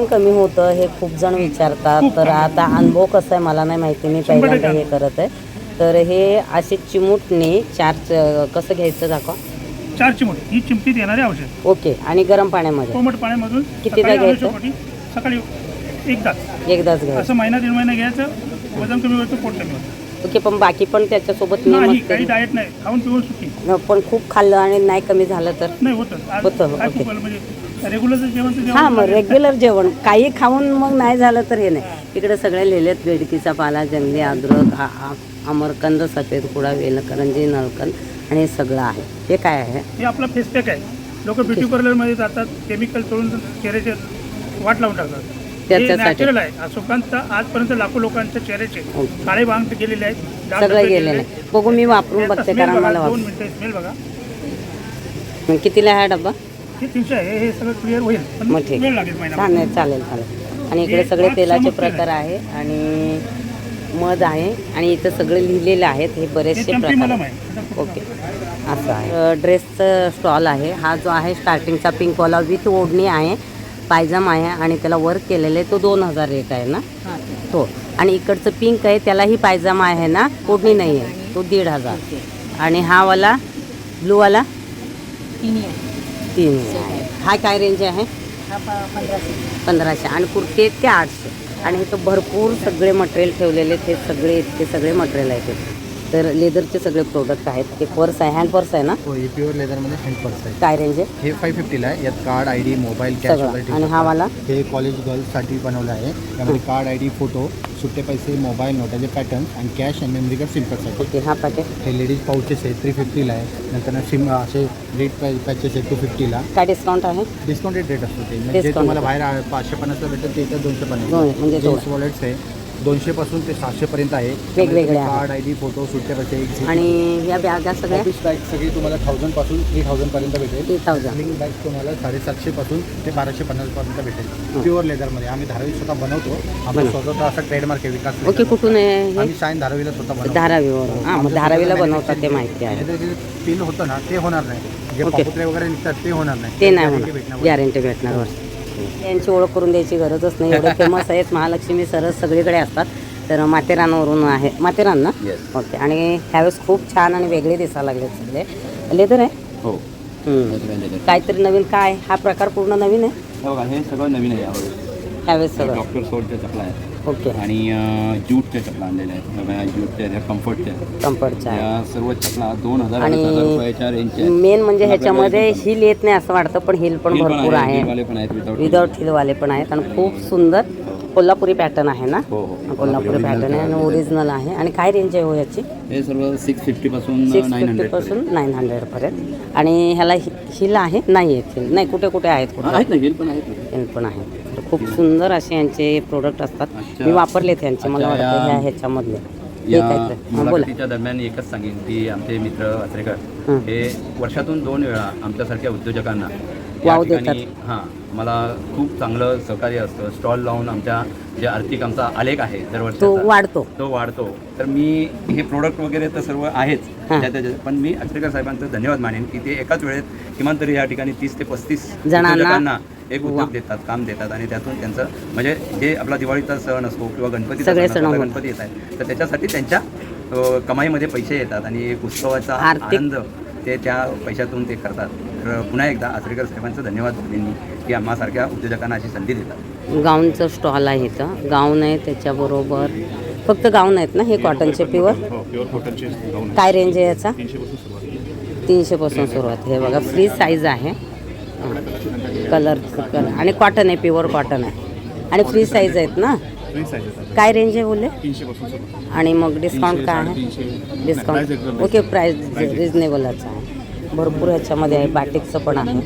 काऊन कमी होतं हे खूप जण विचारतात. तर. आता अनुभव कसा आहे मला नाही माहिती. मी पहिल्यांदा हे करत आहे. तर हे असे चिमूटने चार कसं घ्यायचं दाखवा. चार चिमटे ही चिमटीत येणारे औषध. ओके. आणि गरम पाण्यामध्ये. कोमट पाण्यामधून कितीदा घ्यायचं? सकाळी एकदाच. एकदाच घ्यायचं. असं महिना दीड महिना घ्यायचं. वजन कमी होतं पोट कमी होतं. ओके पण बाकी पण त्याच्यासोबत डाएट नाही खाऊन पिऊन सुकी पण खूप खाल्लं आणि नाही कमी झालं तर? नाही होतं. होतं, ओके. रेग्युलरचं जेवण तर हा मग रेग्युलर जेवण. काही खाऊन मग नाही झालं तर हे नाही. इकडे सगळे लिहिलेत बेडकीचा पाला जंगली अद्रक आ- अमरकंद सफेद कुडा वेलकरंजी नळकंद आणि हे सगळं आहे. हे काय आहे? हे आपला फेस पॅक आहे. लोक ब्युटी पार्लरमध्ये जातात केमिकल तोडून चेहऱ्याचे वाट लावून टाकतात. हे त्याच्यासाठी. नॅचरल आहे. सुकांत आजपर्यंत लाखो लोकांच्या चेहऱ्याचे ओके. काळे भांग गेलेले आहेत. डाग सगळं धब्बे गेलेलं गेलेले आहे बघू मी वापरून याचा बघते smell कारण बघा, मला दोन वाप- मिनिटं स्मेल बघा. मग कितीला हा डब्बा? हे तीनशे आहे हे सगळं क्लिअर होईल. पण मग ठीक. वेळ लागेल महिना छान आहे चालेल चालेल. आणि इकडे सगळे तेलाचे प्रकार आहे आणि मध आहे आणि इथं सगळे लिहिलेले आहेत हे बरेचसे प्रकार मलम. आहे. ओके. असं आहे. ड्रेसचं स्टॉल आहे. हा जो आहे स्टार्टिंगचा पिंकवाला विथ ओढणी आहे पायजमा आहे आणि त्याला वर्क केलेलं आहे तो दोन हजार रेट आहे ना? तो. आणि इकडचं पिंक आहे त्यालाही पायजमा आहे ना? ओढणी नाही आहे. तो दीड हजार. आणि हा वाला ब्लूवाला तीन आहे हा काय रेंज आहे? पंधराशे. आणि कुर्ते ते आठशे. आणि इथं भरपूर सगळे मटेरियल ठेवलेले हे सगळे इतके सगळे मटेरियल आहेत. इथे. तर लेदरचे सगळे प्रोडक्ट आहेत. ते पर्स आहे. हँड पर्स आहे ना? हो हे प्युअर लेदरमध्ये हँड पर्स आहे. काय रेंज आहे? हे फाय फिफ्टीला आहे. यात card I D mobile cash आणि. हा वाला? हे कॉलेज गर्ल्ससाठी बनवलं आहे. त्यामध्ये कार्ड आय डी फोटो सुट्टे पैसे मोबाईल नोटाचे पॅटर्न आणि कॅश आणि मेमरी कार्ड सिम कार्डसाठी ओके हा पॅकेट हे लेडीज पाऊचेस आहे थ्री फिफ्टीला आहे. नंतर सिम असे रेट पॅचेस आहे टू फिफ्टीला काय डिस्काउंट आहे? डिस्काउंटेड रेट असतो ते. म्हणजे Discount. तुम्हाला. बाहेर आ- पाचशे पन्नासला भेटेल ते इथं दोनशे दोन, पन्नास म्हणजे. वॉलेट्स आहे. दोनशेपासून ते सातशेपर्यंत आहे. वेगवेगळे आहेत. कार्ड आय डी फोटो सुट्टे पैसे आणि या बॅगा सगळ्या? ऑफिस बॅग सगळी तुम्हाला थाउजंडपासून थ्री थाउजंडपर्यंत भेटेल. थ्री थाउजंड बॅग तुम्हाला साडेसातशेपासून ते बाराशे पन्नासपर्यंत भेटेल. प्युअर लेदरमध्ये आम्ही धारावी स्वतः बनवतो. आमचा बनव. स्वतःचा असा ट्रेडमार्क आहे विकास ओके. कुठून आहे आम्ही शाईन धारावीला स्वतः बनवतो. धारावीवर हां धारावीला बनवतात ते माहिती आहे. आहे. पिन होतं ना ते होणार नाही. जे. पापुत्रे वगैरे निघतात ते होणार नाही. ते नाही. गॅरंटी भेटणार. यांची ओळख करून द्यायची गरजच नाही. एवढे फेमस आहेत. महालक्ष्मी सरस सगळीकडे असतात. तर माथेरानवरून आहे. माथेरान ना? ओके आणि ह्यावेळेस खूप छान आणि वेगळे दिसायला लागले सगळे. लेदर आहे? हो. काहीतरी नवीन काय? हा प्रकार पूर्ण नवीन आहे? हे हे सगळं नवीन आहे यावेळेस. ह्यावेळेस सगळं. डॉक्टर सोडच्या चपला आहेत ओके. आणि अं, ज्यूटच्या चपला आणलेल्या आहेत. ज्यूटच्या ह्या कम्फर्टच्या कम्फर्टच्या या सर्व चपला दोन हजार आणि अडीच हजार रुपयाच्या रेंजच्या आहेत. मेन म्हणजे ह्याच्यामध्ये हिल येत नाही असं वाटतं पण हिल पण भरपूर आहे, आहे. पण आहेत. विदाउट हिलवाले पण आहेत आणि खूप सुंदर कोल्हापुरी पॅटर्न आहे ना? हो हो. कोल्हापुरी पॅटर्न आहे आणि. ओरिजिनल आहे. आणि काय रेंज आहे हो याची? हे सर्व सिक्स फिफ्टी पासून सिक्स नाईन हंड्रेड फिफ्टीपासून नाईन हंड्रेडपर्यंत आणि ह्याला हिल आहे? नाही आहेत हिल. नाही कुठे कुठे आहेत कुठे? आहेत ना हिल पण आहेत ना. हिल पण आहे तर खूप सुंदर असे यांचे प्रोडक्ट असतात. मी वापरलेत यांचे मला अच्छा, वाटतं या- ह्या ह्याच्यामधले. हे या काय तर हां, बोला. मुलाखतीच्या दरम्यान एकच सांगेन की आमचे मित्र अत्रेकर. हे वर्षातून दोन वेळा आमच्यासारख्या उद्योजकांना या वाव ठिकाणी हां मला खूप चांगलं सहकार्य असतं स्टॉल लावून आमच्या जे आर्थिक आमचा आलेख आहे तो दरवर्षी वाढतो तो वाढतो तर मी हे प्रोडक्ट वगैरे तर सर्व आहेच हां. त्या- त्या- पण मी अत्रेकर साहेबांचं धन्यवाद मानेन की ते एकाच वेळेत किमान तरी या ठिकाणी तीस ते पस्तीस जणांना- एक वा. उद्योग देतात काम देतात आणि त्यातून त्यांचं म्हणजे जे आपला दिवाळीचा सण असतो किंवा गणपतीचा सगळे सण सण असतो, होतात. गणपती येत आहे तर त्याच्यासाठी त्यांच्या अ, कमाईमध्ये पैसे येतात आणि एक उत्सवाचा आर्थिक- आनंद ते त्या पैशातून ते करतात. तर पुन्हा एकदा आचरेकर साहेबांचं धन्यवाद मी की आम्हासारख्या उद्योजकांना अशी संधी देतात. गाऊनचं स्टॉल आहे इथं. गाऊन आहे त्याच्याबरोबर फक्त गाऊन आहेत ना हे कॉटनचे प्युअर प्युअर कॉटनचे गाऊन काय रेंज आहे याचा? तीनशे पासून सुरुवात तीनशेपासून सुरुवात हे बघा फ्री साईज आहे. कलर कलर आणि कॉटन आहे प्युअर कॉटन आहे. आणि फ्री साईज आहेत ना? काय रेंज आहे बोलले? आणि मग डिस्काउंट काय आहे? डिस्काउंट ओके प्राईस रिजनेबलच आहे. भरपूर ह्याच्यामध्ये आहे बाटिकचं पण आहे.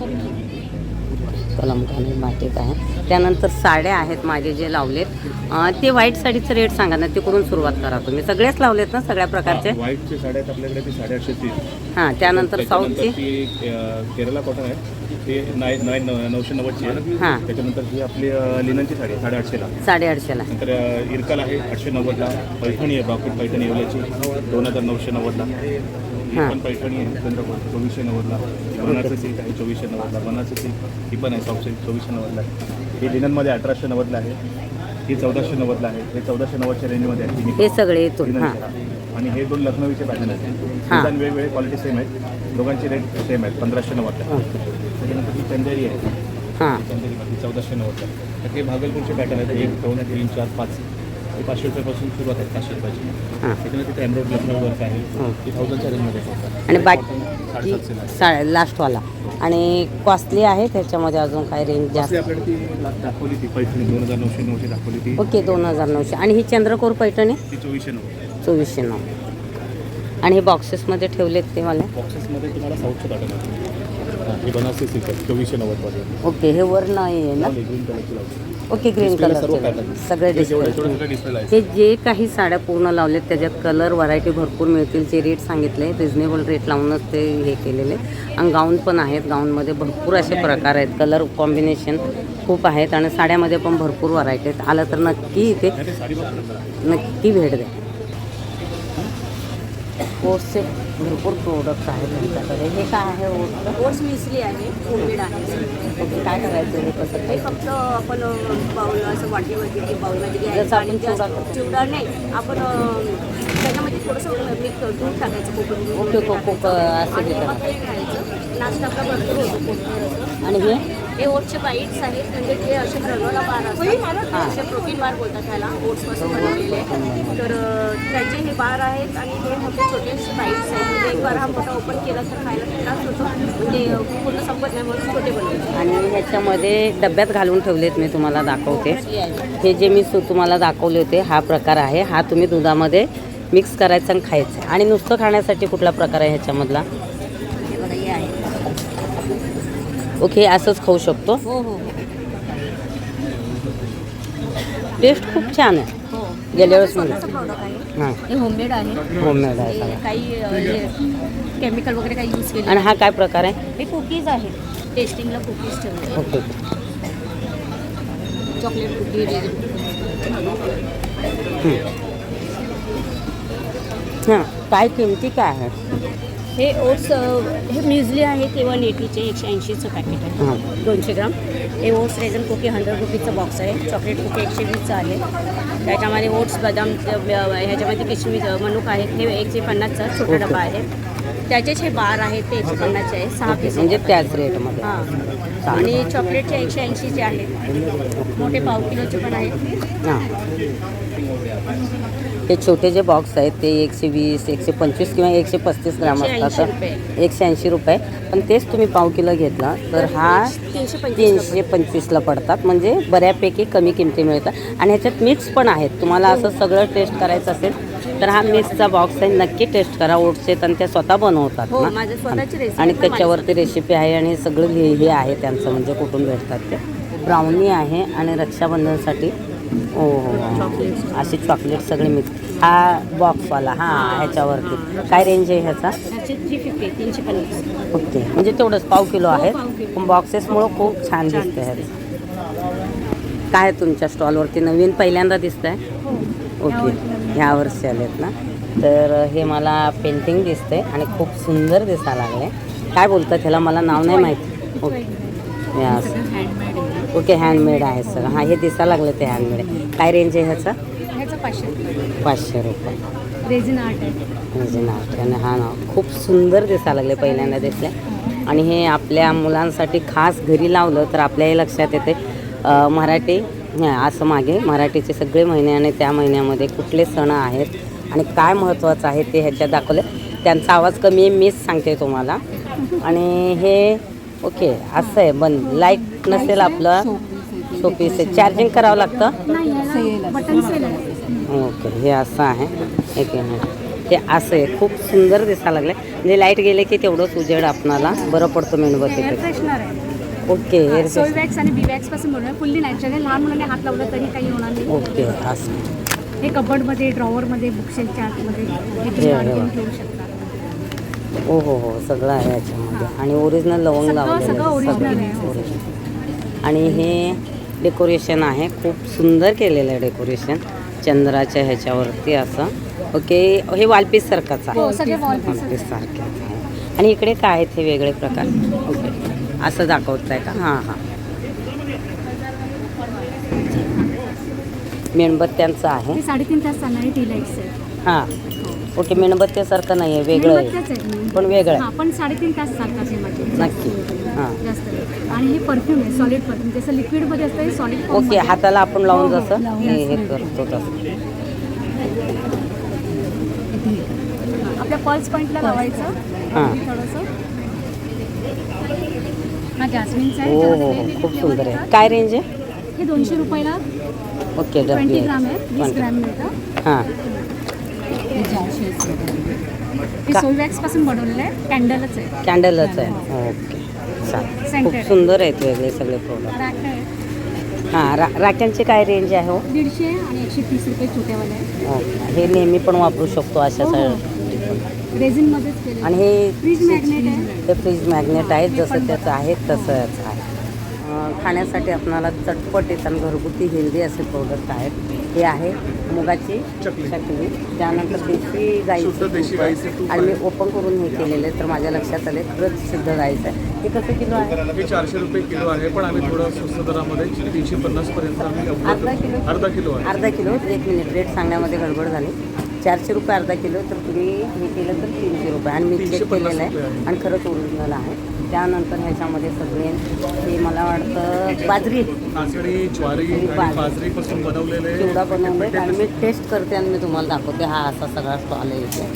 कलमखाने बाटिक आहे. त्यानंतर साड्या आहेत माझे जे लावलेत. ते व्हाईट साडीचं रेट सांगा ना तिकडून सुरुवात करा तुम्ही. सगळेच लावलेत ना सगळ्या प्रकारचे? व्हाईटचे साड्या आपल्याकडे ती साडेआठशेची हां त्यानंतर साऊथची ती केरला कॉटन आहे. ते नाय नाय नऊशे नव्वदची आहे. हां. त्याच्यानंतर ही आपली लिननची साडी आहे साडेआठशेला. साडेआठशेला. नंतर अ, इरकल आहे आठशे नव्वदला. पैठणी आहे ब्रॉकेट पैठणी येवल्याची. दोन हजार नऊशे नव्वदला. ही. पण पैठणी आहे. चंद्रपूर चोवीसशे नव्वदला बनारसी सिल्क आहे चोवीसशे नव्वदला बनारसी सिल्क ही पण आहे. सॉफ्ट सिल्क चोवीसशे नव्वदला हे लिननमध्ये अठराशे नव्वदला आहे. ही चौदाशे नव्वदला आहे. हे चौदाशे नव्वदच्या रेंजमध्ये आहे. हे सगळे हां. आणि हे दोन लखनौचे पॅटर्न आहेत. डिझाईन वेगवेगळे क्वालिटी सेम आहेत. दोघांचे रेट सेम आहेत. पंधराशे नव्वदला. ओके त्याच्यानंतर ही चंदेरी आहे. हां. चंदेरी चौदाशे नव्वदला. तर हे भागलपूरचे पॅटर्न आहेत. एक दोन तीन चार पाच. पाचशे रुपयापासून सुरुवात आहे पाचशे रुपयाची. हां. त्याच्यानंतर तिथे वर्क आहे. ती थाउजंडच्या रेंजमध्ये आहे. आणि बाकी आहे. सा लास्टवाला आणि कॉस्टली आहे त्याच्यामध्ये अजून काय रेंज जास्त. आपल्याकडे ती ला- दाखवली ती पैठणी दोन हजार नऊशे नऊशे दाखवली ती. ओके दोन हजार नऊशे. आणि ही चंद्रकोर पैठणी ती चोवीसशे नव्वद चोवीसशे नऊ. आणि हे बॉक्सेसमध्ये ठेवलेत ते मला? बॉक्सेसमध्ये तुम्हाला साऊथचं पॅटर्न आहे हां, हे बनारसी सिल्क आहे चोवीसशे नव्वदमध्ये ओके हे वर नाही आहे ना? ग्रीन कलरची लावली ओके ग्रीन Display ला सर्व कलर pattern. सगळे हे जेवढं सगळं डिस्प्लेला आहे हे जे काही साड्या पूर्ण लावलेत त्याच्यात कलर व्हरायटी भरपूर मिळतील. जे रेट सांगितले रिजनेबल रेट लावूनच ते हे केलेले. आणि गाऊन पण आहेत. गाऊनमध्ये भरपूर असे प्रकार आहेत. कलर कॉम्बिनेशन खूप आहेत आणि साड्यामध्ये पण भरपूर व्हरायटी आहेत. आलं तर नक्की इथे नाही, ते साडी बघ. नक्की भेट द्या. ओट्सचे भरपूर प्रोडक्ट आहेत त्यांच्याकडे. हे काय आहे? ओट्स ओट्स मिसली आहे होममेड आहे. ओके काय करायचं हे कसं? हे काय फक्त आपण बाउल असं वाटीवरती ते बाउलमध्ये घ्यायचं आणि चिवडा नाही. आपण त्याच्यामध्ये थोडंसं मिक्स दूध टाकायचं कोकम ओके, को- कोक- असं खायचं नाश्ता आपला भरपूर होतो आणि हे? हे ओटचे बाईट्स आहेत म्हणजे ते असे ग्रनोला बार असतात असे प्रोटीन बार बोलतात त्याला ओट्सपासून बनवलेले. तर त्याचे हे बार आहेत आणि हे मोठे छोटेसे बाईट्स आहेत. म्हणजे एक बार हा मोठा ओपन केला तर खायला त्रास होतो. म्हणजे पूर्ण संपत नाही म्हणून छोटे बनवले. आणि ह्याच्यामध्ये डब्यात घालून ठेवलेत मी तुम्हाला दाखवते. हे जे मी सु तुम्हाला दाखवले होते हा प्रकार आहे. हा तुम्ही दुधामध्ये मिक्स करायचा आणि खायचं. आणि नुसतं खाण्यासाठी कुठला प्रकार आहे ह्याच्यामधला? ओके असंच खाऊ शकतो. हो हो. टेस्ट खूप छान आहे. गेल्या वेळेस हाँ. हे होममेड आहे. होममेड आहे हे सगळं. काही केमिकल वगैरे काही यूज़ केले आणि हा काय प्रकार आहे? हे कुकीज आहेत टेस्टिंगला कुकीज ठेवले ओके. चॉकलेट कुकी रेड हाँ. काय किमती काय आहे हे ओट्स हे म्युझली आहे ते वन एटीचे एकशे ऐंशीचं पॅकेट आहे. दोनशे ग्राम. हे ओट्स रेझन कुकी हंड्रेड रुपीजचा बॉक्स आहे. चॉकलेट कुकी एकशे वीसचं आहे. त्याच्यामध्ये ओट्स बदाम ह्याच्यामध्ये किशमिश अ, मनुक आहेत. हे एकशे पन्नासचा छोटा डबा आहे. त्याचेच हे बार आहेत ते एकशे पन्नासचे आहे. सहा पीस म्हणजे त्याच रेटमध्ये हां. आणि चॉकलेटचे एकशे ऐंशीचे आहेत. मोठे पाव किलोचे पण आहेत. हां. ते छोटे जे बॉक्स आहेत ते एकशे वीस एकशे पंचवीस किंवा एकशे पस्तीस ग्राम 180 असतात. एकशे ऐंशी रुपये. पण तेच तुम्ही पाव किलो घेतला तर हा तीनशे पंचवीस तीनशे पंचवीसला पडतात. म्हणजे बऱ्यापैकी कमी किमती मिळतात. आणि ह्याच्यात मिक्स पण आहेत. तुम्हाला असं सगळं टेस्ट करायचं असेल तर हा मिक्सचा बॉक्स आहे. नक्की टेस्ट करा. ओट्स आहेत आणि त्या स्वतः बनवतात हो ना. आणि त्याच्यावरती रेसिपी आहे आणि सगळं हे आहे त्यांचं. म्हणजे कुठून भेटतात ते. ब्राउनी आहे आणि रक्षाबंधनसाठी ओ हो हो. असे चॉकलेट सगळे मिक्स. हा बॉक्सवाला हां ह्याच्यावरती. काय रेंज आहे ह्याचा? ओके. म्हणजे तेवढंच पाव किलो हो. पण बॉक्सेसमुळं खूप छान दिसते ह्याचं. काय आहे तुमच्या स्टॉलवरती नवीन पहिल्यांदा दिसत आहे ओके. ह्या वर्षी आलेत ना? तर हे मला पेंटिंग दिसते आणि खूप सुंदर दिसायला लागले काय बोलतात ह्याला? मला नाव नाही माहिती. ओके. आहे. ओके हँडमेड आहे सर हां हे दिसायला लागलं ते हँडमेड आहे. काय रेंज आहे ह्याचं? ह्याचं पाचशे पाचशे रुपये. रेझिन आर्ट आहे. म्हणजे नाव आणि हा नाव खूप सुंदर दिसायला लागले पहिल्यांदा दिसले. आणि हे आपल्या मुलांसाठी खास घरी लावलं तर आपल्याही लक्षात येते. अ, मराठी हा, असं मागे. मराठीचे सगळे महिने आणि त्या महिन्यामध्ये कुठले सण आहेत आणि काय महत्त्वाचं आहे ते ह्याच्यात दाखवलं. त्यांचा आवाज कमी आहे मीच सांगते तुम्हाला. आणि हे ओके असं आहे. बंद लाइट नसेल आपलं सोपीस आहे. चार्जिंग करावं लागतं? बटन सेल आहे. ओके हे असं आहे. एक मिनिट हे असं आहे. खूप सुंदर दिसायला लागलं म्हणजे लाइट गेले की तेवढंच उजेड आपणाला. बरं पडतो एअर मेणबत्ती फ्रेशनर आहे. ओके एअर सोय वॅक्स आणि बी वॅक्सपासून बनवलं फुल्ली नॅचरल लहान मुलांनी हात लावला तरी काही होणार नाही. ओके असं हे कबर्डमध्ये ड्रॉवरमध्ये बुकशेलच्या आतमध्ये. ठेवू शकता. हो हो हो सगळं आहे याच्यामध्ये. आणि ओरिजिनल लवंग लावलेलं आहे, हो. आणि हे डेकोरेशन आहे खूप सुंदर केलेलं आहे डेकोरेशन चंद्राच्या ह्याच्यावरती असं. ओके हे वालपीस सारखंच आहे. हो वालपीस सारखेच आहे. आणि इकडे काय आहेत हे वेगळे प्रकार? ओके. असं दाखवत आहे का? हां हां. मेणबत्त्यांचं आहे. हे साडेतीन तास चालणारे टी लाईट्स आहेत हां. ओके मेणबत्त्यासारखं नाही आहे. वेगळं मेणबत्त्याच आहे आहेत पण वेगळं आहे. हां पण साडेतीन तास चालतात हे माझे. नक्की. हां. जास्त नाही. आणि हे परफ्यूम आहे सॉलिड परफ्यूम जसं लिक्विडमध्ये असतं हे सॉलिड ओके हाताला आपण लावून हो, हो, जसं लावून हे हे असं. करतो तसं. आपल्या पल्स पॉईंटला लावायचं. हां. थोडंसं. हा जॅस्मिनचा हो हो हो. खूप सुंदर आहे. काय रेंज आहे? हे दोनशे रुपयाला ओके डब्ल्यू ग्राम आहे. वीस ट्वेंटी ग्राम मिळतं. हां. हे का- सोलवॅक्सपासून बनवलेलं आहे. कॅन्डलच आहे. कॅन्डलच आहे. ओके. चालेल. खूप Scented. सुंदर आहेत वेगळे सगळे प्रोडक्ट आहे हां रा राख्यांची काय रेंज आहे हो? दीडशे आणि एकशे तीस रुपये छोट्यावाले आहे ओके. हे नेहमी पण वापरू शकतो अशा हो, हो. सा- रेझिनमध्येच केले आणि हे फ्रीज मॅग्नेट आहे. ते फ्रीज मॅग्नेट आहेत जसं त्याचं आहे तसंच आहे. अं, खाण्यासाठी आपणाला चटपट आणि घरगुती हेल्दी असे प्रोडक्ट आहेत. हे आहे मुगाची चकली. त्यानंतर देशी गाईचं. आणि मी ओपन करून हे केलेले तर माझ्या लक्षात आले खरंच सिद्ध गाईचं आहे. हे कसं किलो आहे? हे चारशे रुपये किलो आहे पण आम्ही थोडं स्वस्त दरामध्ये तीनशे पन्नास पर्यंत आम्ही अर्धा किलो? अर्धा किलो अर्धा किलो. एक मिनिट रेट सांगण्यामध्ये गडबड झाली. चारशे रुपये अर्धा किलो तर तुम्ही हे केलं तर तीनशे रुपये. आणि मी चेक केलेलं आहे. आणि खरंच ओरिजिनल आहे. त्यानंतर ह्याच्यामध्ये सगळे हे मला वाटतं बाजरी. चिवडा बनवले आणि मी टेस्ट करते आणि मी तुम्हाला दाखवते. हा असा सगळा स्टॉल आहे इथे.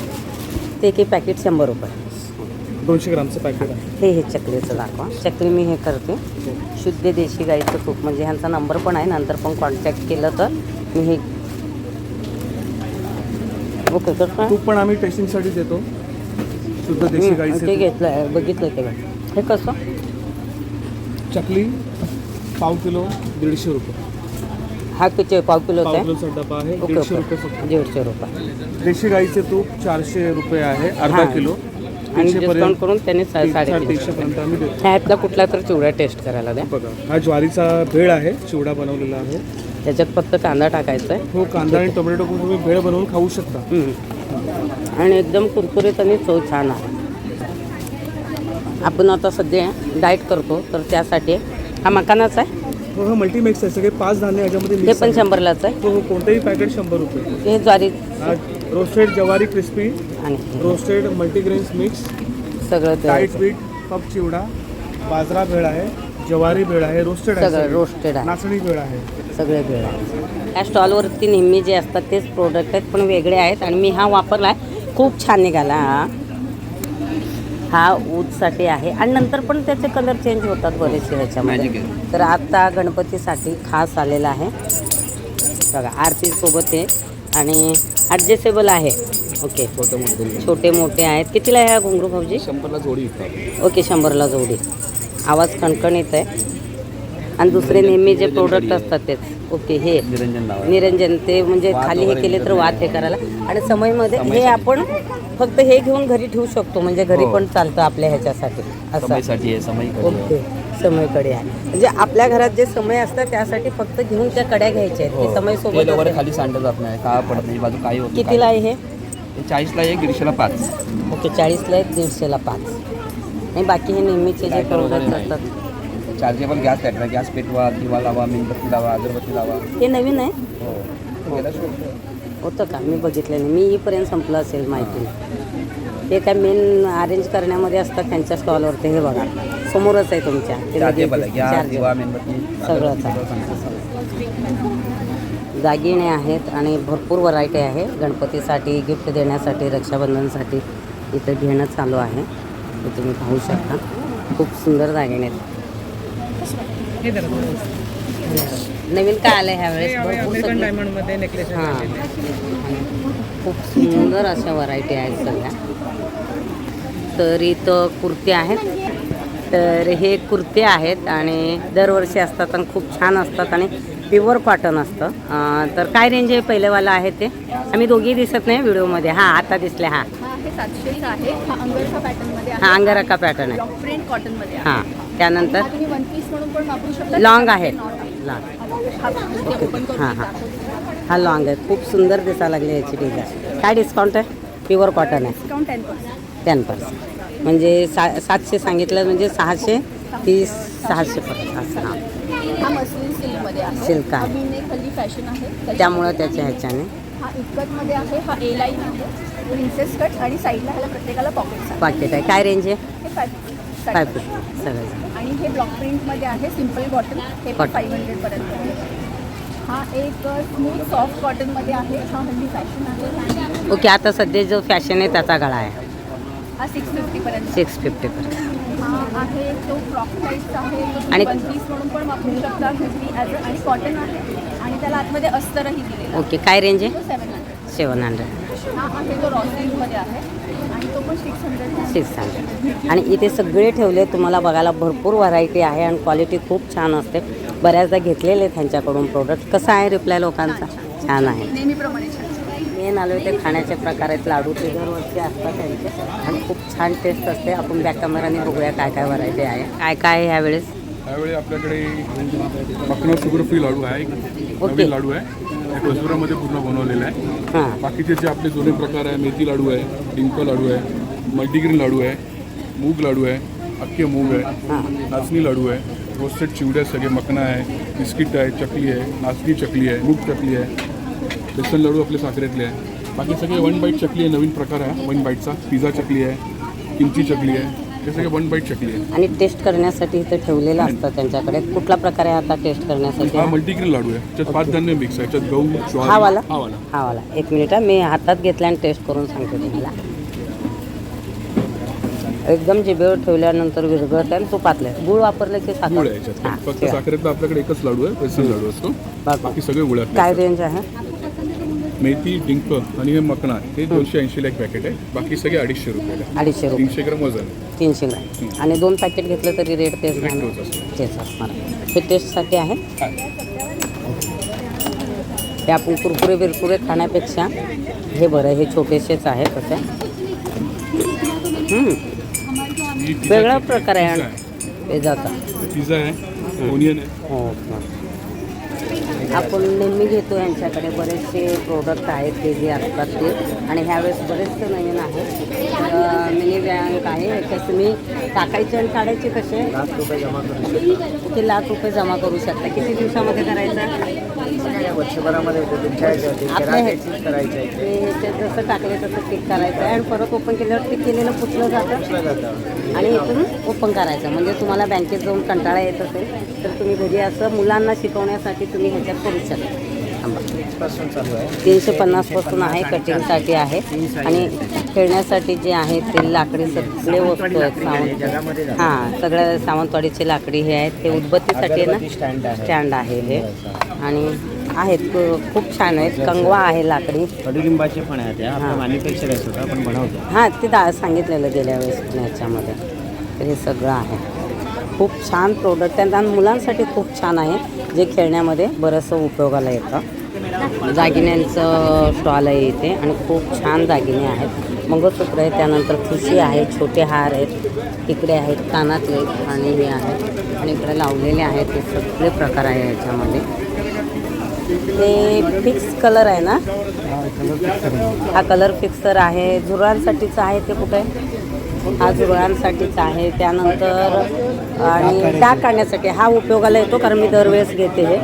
ते की पॅकेट शंभर रुपये. दोनशे ग्रामचं पॅकेट आहे. हे हे चकलीचं दाखवा. चकली मी हे करते. शुद्ध देशी गाईचं तूप म्हणजे ह्यांचा नंबर पण आहे. नंतर पण कॉन्टॅक्ट केलं तर मी हे ओके तर काय? तूप पण आम्ही टेस्टिंगसाठी देतो. शुद्ध देशी हं, ते गाईचे तूप. घेतलं बघितलं ते हे कसं? चकली पाव किलो दीडशे रुपये. हा किती पाव किलोचा पाव आहे? किलोचा डबा आहे ओके दीडशे रुपये फक्त. दीडशे रुपये. देशी गाईचे तूप चारशे रुपये आहे अर्धा हां. किलो. आणि तीनशे डिस्काउंट पर्यंत करून त्यांनी सा- तीन- साडेतीनशे तीनशे पर्यंत आम्ही देतो. ह्यातला कुठला तर चिवडा टेस्ट करायला द्या. बघा हा ज्वारीचा भेळ आहे चिवडा बनवलेला आहे. त्याच्यात फक्त कांदा टाकायचा आहे. हो कांदा आणि टोमॅटो तुम्ही भेळ बनवून खाऊ शकता. हम्म. आणि एकदम कुरकुरीत आणि चव छान आहे. आपण आता सध्या डाएट करतो तर त्यासाठी हा मकानाचा आहे. हो हो मल्टीमिक्स आहे. सगळे पाच धान्य याच्यामध्ये हे mix पण आहे. शंभरलाच आहे. हो हो कोणतेही पॅकेट शंभर रुपये. हे ज्वारी रोस्टेड ज्वारी क्रिस्पी आणि रोस्टेड मल्टीग्रेन्स मिक्स सगळं ते डाईट बीट कप चिवडा बाजरा भेळ आहे. ज्वारी भेळ आहे रोस्टेड आहे सगळं. रोस्टेड आहे. नाचणी भेळ आहे. सगळे वेळ आहे. या स्टॉलवरती नेहमी जे असतात तेच प्रोडक्ट आहेत पण वेगळे आहेत आणि मी हा वापरला आहे खूप छान निघाला हा. हा ऊदसाठी आहे. आणि नंतर पण त्याचे कलर चेंज होतात बरेचसे ह्याच्यामध्ये. तर आता गणपतीसाठी खास आलेला आहे. बघा आरतीसोबत आहे आणि ॲडजस्टेबल आहे. ओके छोटे मोठे. आहेत. कितीला आहे हा घुंगरू भाऊजी? शंभरला जोडी ओके शंभरला जोडी. आवाज खणखणीत आहे. आणि दुसरे नेहमी जे प्रोडक्ट असतात तेच. ओके हे. निरंजन ते म्हणजे खाली हे केले तर. वात हे करायला. आणि समयमध्ये हे. आपण फक्त हे घेऊन घरी ठेवू शकतो. म्हणजे घरी हो. पण चालतं आपल्या ह्याच्यासाठी. असं. ओके समयकडे आहे. म्हणजे आपल्या घरात जे समय असतात त्यासाठी फक्त घेऊन त्या कड्या घ्यायच्या आहेत. हो. समय सोबत. खाली सांडलं जात नाही. का पडत नाही. बाजू काही होत. कितीला आहे हे? हे चाळीसला एक दीडशेला पाच. ओके चाळीसला एक दीडशेला पाच. आणि बाकी हे नेहमीचे जे प्रोडक्ट. असतात. चार्जेबल गॅस लाईटर गॅस पेटवा दिवा लावा मेणबत्ती लावा अगरबत्ती लावा. हे नवीन आहे? हो. तो गेला शोध. होतं का? मी बघितलं नाही. मी इथपर्यंत संपलं असेल माहिती. ते काय मेन अरेंज करण्यामध्ये असतात त्यांच्या स्टॉलवरती हे बघा. समोरच आहे तुमच्या. ते चार्जेबल आहे. लगेच गॅस chargeable. दिवा मेणबत्ती. सगळंच आहे. अगरबत्ती. दागिने आहेत आणि भरपूर व्हरायटी आहे. गणपतीसाठी गिफ्ट देण्यासाठी रक्षाबंधनसाठी इथं घेणं चालू आहे. ते तुम्ही पाहू शकता. खूप सुंदर दागिने आहेत. नवीन काय आलं ह्यावेळेस? हां खूप सुंदर अशा व्हरायटी आहेत सगळ्या. तर इथं कुर्ते आहेत. तर हे कुर्ते आहेत आणि दरवर्षी असतात आणि खूप छान असतात आणि प्युअर कॉटन असतं. तर काय रेंज आहे पहिलेवाला आहे ते? आम्ही दोघी दिसत नाही व्हिडिओमध्ये. हां आता दिसले हां. हा सातशेच आहे. अंगरखा पॅटर्नमध्ये हा अंगरखा पॅटर्न आहे. प्रिंट कॉटनमध्ये हां त्यानंतर? तुम्ही वन पीस म्हणून पण वापरू शकता. लॉंग आहे. लॉंग हा हां हां. लॉंग आहे. खूप सुंदर दिसायला लागली याची डिझाईन काय डिस्काउंट आहे? प्युअर कॉटन आहे. टेन पर्सेंट म्हणजे सा सातशे सांगितलं म्हणजे सहाशे तीस सहाशे पर्यंत असं हां. हा मसलिन सिल्कमध्ये आहे. सिल्क आहे. हल्ली फॅशन आहे. त्यामुळं त्याच्या ह्याच्याने. हा इतकतमध्ये आहे हा ए लाईन आहे. प्रिन्सेस कट आणि साईडला ह्याला प्रत्येकाला पॉकेट्स आहे पाकिट आहे. काय रेंज आहे? हे फाय सगळं आणि हे ब्लॉक प्रिंटमध्ये आहे सिंपल कॉटन हे पण Cotton. फाईव्ह हंड्रेडपर्यंत आहे. हा एक स्मूथ सॉफ्ट कॉटनमध्ये आहे. हा हल्ली फॅशन आहे. ओके आता सध्या जो फॅशन आहे त्याचा गळा आहे. हा सिक्स फिफ्टीपर्यंत सिक्स फिफ्टीपर्यंत आहे तो आहे आणि- वन पीस म्हणून पण वापरू शकता. घरी ॲज आणि कॉटन आहे. आणि त्याला आतमध्ये अस्तरही दिलेला ओके काय रेंज आहे? सेवन हंड्रेड सेवन हंड्रेड हा आहे तो रॉ सिल्कमध्ये आहे. आणि तो पण सिक्स हंड्रेड सिक्स हंड्रेड आणि इथे सगळे ठेवले तुम्हाला बघायला भरपूर व्हरायटी आहे आणि क्वालिटी खूप छान असते. बऱ्याचदा घेतलेले त्यांच्याकडून प्रोडक्ट कसा आहे रिप्लाय लोकांचा? छान आहे. नेहमीप्रमाणे मेन आलो ते खाण्याचे प्रकार आहेत लाडू ते दरवर्षी असतात त्यांचे. आणि खूप छान टेस्ट असते. आपण बॅक कॅमेराने बघूया काय काय व्हरायटी आहे. काय काय आहे ह्यावेळेस त्यावेळी आपल्याकडे मखना शुगर फ्री लाडू आहे एक. नवीन लाडू आहे. त्या कस्तुरामध्ये पूर्ण बनवलेला आहे. हां. बाकीचे जे आपले जुने प्रकार आहे मेथी लाडू आहे डिंक लाडू आहे मल्टीग्रेन लाडू आहे मूग लाडू आहे अख्खे मूग आहे नाचणी लाडू आहे रोस्टेड चिवडे आहे सगळे मखना आहे बिस्किट आहे चकली आहे नाचणी चकली आहे मूग चकली आहे बेसन लाडू आपले साखरेतले आहे. बाकी सगळे वन बाईट चकली आहे नवीन प्रकार आहे. वन बाईटचा पिझ्झा चकली आहे किमची चकली आहे. हे सगळे वन बाईट चकली आहे. आणि टेस्ट करण्यासाठी इथे ठेवलेलं असतं त्यांच्याकडे. कुठला प्रकार आहे आता टेस्ट करण्यासाठी? हा मल्टीग्रेन लाडू आहे. त्याच्यात पाच धान्य मिक्स आहे. त्याच्यात गहू ज्वारी हा वाला? हा वाला. हा वाला. एक मिनिट हा. मी हातात घेतला आणि टेस्ट करून सांगते तुम्हाला. एकदम जिभेवर ठेवल्यानंतर विरघळते आणि तुपातले गुळ वापरले की साखर? गुळ आहे याच्यात. हां, फक्त. साखरेतला आपल्याकडे एकच लाडू आहे बेसन लाडू असतो. बाकी सगळे गुळात काय रेंज आहे? मेथी डिंक आणि हे मकना हे दोनशे ऐंशीला एक पॅकेट आहे. बाकी सगळे अडीचशे रुपयाला आहे. अडीचशे रुपये. तीनशे ग्राम वजन तीनशे ग्रॅम. आणि दोन पॅकेट घेतलं तरी रेट तेच. तोच असणार. हे टेस्टसाठी आहे. हे. आपण कुरकुरे बिरकुरे खाण्यापेक्षा हे बरं हे छोटेसेच आहे तसे. वेगळा प्रकार आहे. पिझ्झा आहे. ओनियन आहे. हो हो. आपण नेहमी घेतो यांच्याकडे बरेचसे प्रोडक्ट आहेत ते जे असतात ते. आणि ह्यावेळेस बरेचसे नवीन आहे तर मिनी बँक आहे. याच्यात तुम्ही टाकायचे आणि काढायचे कसे? लाख रुपये जमा करू ते लाख रुपये जमा करू शकता. किती दिवसामध्ये करायचं? वर्षभरामध्ये ते जसं टाकले तसं टिक करायचं आणि परत ओपन केल्यावर टिक केलेलं पुसलं जातं. आणि इथून ओपन करायचं. म्हणजे तुम्हाला बँकेत जाऊन कंटाळा येत असेल तर तुम्ही घरी असं मुलांना शिकवण्यासाठी तुम्ही ह्याच्यात करू शकता. तीनशे पन्नासपासून आहे कटिंगसाठी आहे. आणि खेळण्यासाठी जे आहे ते लाकडी सगळे वस्तू आहेत सावंत. हां सगळ्या सावंतवाडीचे लाकडी हे आहेत. ते उदबत्तीसाठी ना. स्टँड आहे. हे. आणि आहेत खूप छान आहेत. कंगवा आहे लाकडी. कडुलिंबाचे पण आहेत हां. मॅन्युफॅक्चर होतं आपण बनवतो. हां ते दा सांगितलेलं गेल्या वेळेस पण याच्यामध्ये. तर हे सगळं आहे. खूप छान प्रोडक्ट आहेत आणि मुलांसाठी खूप छान आहे जे खेळण्यामध्ये बरंचसं उपयोगाला येतं. दागिन्यांचं स्टॉल आहे इथे आणि खूप छान दागिने आहेत. मंगळसूत्र आहे त्यानंतर ठुशी आहे छोटे हार आहेत इकडे आहेत कानातले आहेत आणि हे आहेत. आणि इकडे लावलेले आहेत हे सगळे प्रकार आहे याच्यामध्ये. ते फिक्स कलर आहे ना? हा कलर फिक्सर आहे. झुरळांसाठीचा आहे ते कुठे? हा झुरळांसाठीचा आहे त्यानंतर आणि डाग काढण्यासाठी हा उपयोगाला येतो कारण मी दरवेळेस घेते हे.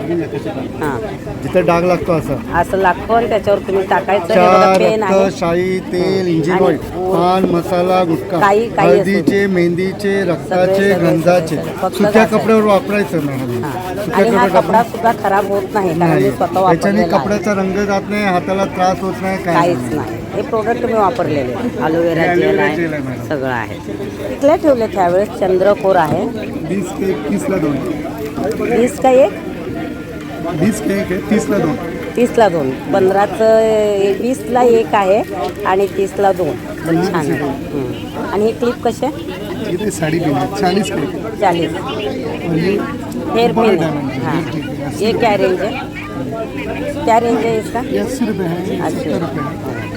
हां. जिथं डाग लागतो असं. असं लागतो आणि त्याच्यावर तुम्ही टाकायचं. हे चहा पेन आहे. रक्त शाई तेल इंजिन आणि ऑइल. पान मसाला गुटखा काही- काही असू. हळदीचे मेहंदीचे रक्ताचे सगळे- गंधाचे फक्त सुक्या घासायचे. कपड्यावर वापरायचं नाही. हां. सुक्या आणि हा कपड्यावर कपडा सुद्धा खराब होत नाही कारण मी नाही. स्वतः त्याच्याने वापरलेला आहे. कपड्याचा रंग जात नाही हाताला त्रास होत नाही काहीच नाही. हे प्रोडक्ट मी वापरलेले अलोवेरा हे जेल आहे आहे. सगळं आहे. इथले ठेवले त्यावेळेस चंद्रकोर आहे. वीस के तीसला दोन. वीस का एक? वीस आहे तीसला दोन. तीसला दोन. पंधराचं ए- वीसला एक आहे आणि तीसला दोन. छान आहे. हं. आणि हे क्लिप कसे? इथे साडी पिन आहे चाळीस आहे. चालीस आणि हेअर पिन है, हां है, क्या रेंज है क्या रेंज है इसका? रुपये आहे. अच्छा. रुपये आहे.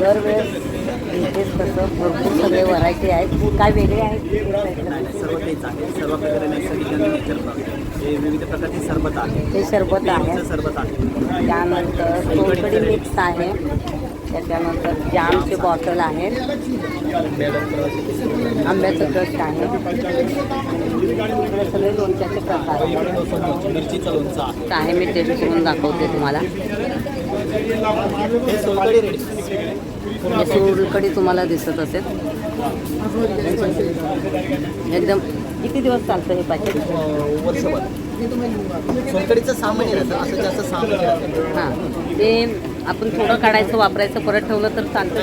दरवेळेस इथेच कसं भरपूर सगळे व्हरायटी आहेत काय वेगळे आहेत सर्व तेच आहे सर्व प्रकारे नैसर्गिक नेचर हे विविध प्रकारचे सरबत आहे. हे सरबत आहे सरबत आहे त्यानंतर सोलकडी मिक्स आहे. त्याच्यानंतर जामचे बॉटल आहेत आंब्याचं क्रश आहे. इकडे सगळे लोणच्याचे प्रकार आहे आहे मी टेस्ट करून दाखवते तुम्हाला. हे सोलकढी रेडी. सोलकढी तुम्हाला दिसत असेल. एकदम किती दिवस चालतं हे पॅकेट वर्षभर राहतं असं जास्त हां. ते आपण थोडं काढायचं वापरायचं परत ठेवलं तर चालतं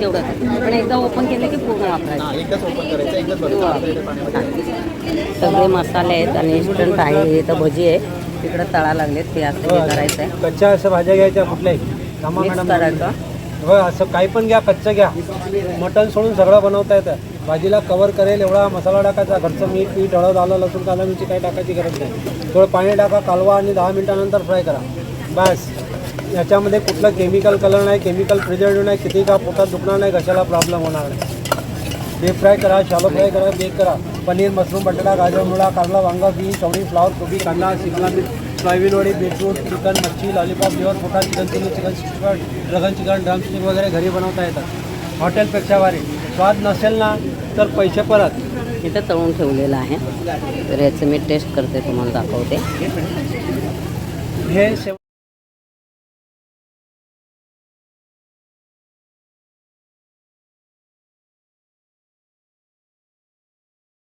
तेवढं. पण एकदा ओपन केलं की पूर्ण वापरायचं. सगळे मसाले आहेत आणि इन्स्टंट आहे हे तर भजी आहे. तिकडं तळा लागलेत ते असं हे करायचं आहे कच्च्या असं भाज्या घ्यायच्या कुठल्याही? कामा मिक्स मॅडम. करायचं. हो असं काही पण घ्या कच्चं घ्या. मटण सोडून सगळं बनवता येतं. भाजीला कवर करेल एवढा मसाला टाकायचा घरचं मीठ पीठ हळद आलं लसूण कांदा मिरची काही टाकायची गरज नाही. थोडं पाणी टाका कालवा आणि दहा मिनिटानंतर फ्राय करा. बस. याच्यामध्ये कुठलं केमिकल कलर नाही केमिकल प्रिझर्वेटिव्ह नाही किती का पोटात दुखणार नाही घशाला प्रॉब्लेम होणार नाही. डीप फ्राय करा शालो फ्राय करा बेक करा. पनीर मशरूम बटाटा गाजर मुळा कारला वांगा बीन चवळी फ्लावर कोबी कांदा शिमला मिर्च सोयाबीन वडी बीटरूट चिकन मच्छी लॉलीपॉप लिव्हर पोटा chicken chilli chicken sixty dragon chicken drumstick वगैरे घरी बनवता येतात. हॉटेलपेक्षा भारी स्वाद नसेल ना तर पैसे परत. इथं तळून ठेवलेलं आहे. तर याचं मी टेस्ट करते तुम्हाला दाखवते. हे